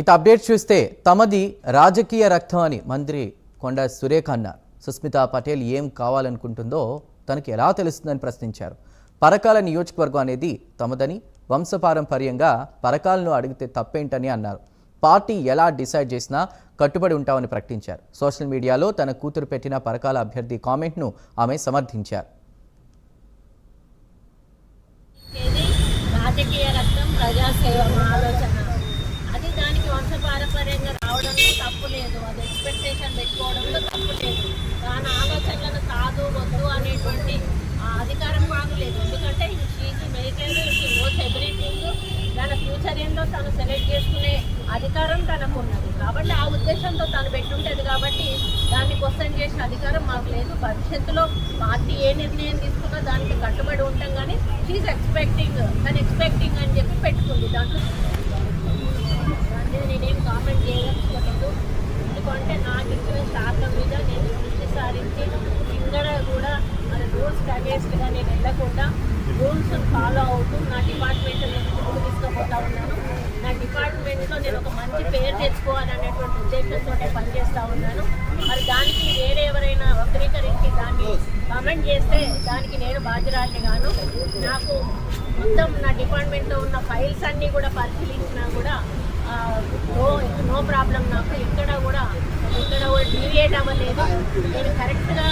ఇక అప్డేట్ చూస్తే తమది రాజకీయ రక్తం అని మంత్రి కొండ సురేఖ అన్నారు సుస్మిత పటేల్ ఏం కావాలనుకుంటుందో తనకి ఎలా తెలుస్తుందని ప్రశ్నించారు. పరకాల నియోజకవర్గం అనేది తమదని వంశపారంపర్యంగా పరకాలను అడిగితే తప్పేంటని అన్నారు. పార్టీ ఎలా డిసైడ్ చేసినా కట్టుబడి ఉంటామని ప్రకటించారు. సోషల్ మీడియాలో తన కూతురు పెట్టిన పరకాల అభ్యర్థి కామెంట్ను ఆమె సమర్థించారు. రాజకీయ రక్తం ప్రజాసేవ ఆలోచన అది దానికి వంశపారంపర్యంగా రావడంలో తప్పు లేదు. అది ఎక్స్పెక్టేషన్ పెట్టుకోవడంలో తప్పు లేదు. దాని ఆలోచనలను కాదు వద్దు అనేటువంటి ఆ అధికారం మాకు లేదు. ఎందుకంటే she medical most knows everything తన ఫ్యూచర్ ఏందో తను సెలెక్ట్ చేసుకునే అధికారం తనకు ఉన్నది కాబట్టి ఆ ఉద్దేశంతో తను పెట్టుంటది కాబట్టి దాన్ని క్వశ్చన్ చేసే అధికారం మాకు లేదు. భవిష్యత్తులో పార్టీ ఏ నిర్ణయం తీసుకున్నా దానికి కట్టుబడి ఉంటాం కానీ షీఈ్ ఎక్స్పెక్టింగ్ తను ఎక్స్పెక్టింగ్ అని చెప్పి పెట్టుకుంది. దాంట్లో దాన్ని నేనేం కామెంట్ చేయదలుచుకోలేదు ఎందుకంటే నాకు ఇచ్చిన శాఖ మీద నేను దృష్టి సారించి ఇక్కడ కూడా మన రూల్స్ నేను వెళ్ళకుండా రూల్స్ ఫాలో అవుతూ నా డిపార్ట్మెంట్ ముందుకు తీసుకుపోతా ఉన్నాను. నా డిపార్ట్మెంట్లో నేను ఒక మంచి పేరు తెచ్చుకోవాలనేటువంటి ఉద్దేశంతో పనిచేస్తూ ఉన్నాను. మరి దానికి వేరే ఎవరైనా వక్రీకరించి దాన్ని కమెంట్ చేస్తే దానికి నేను బాధ్యురాలిని గాను. నాకు మొత్తం నా డిపార్ట్మెంట్లో ఉన్న ఫైల్స్ అన్నీ కూడా పరిశీలించినా కూడా నో నో ప్రాబ్లం నాకు. ఎక్కడ కూడా ఎక్కడ కూడా డీవియేట్ అవ్వలేదు. నేను కరెక్ట్గా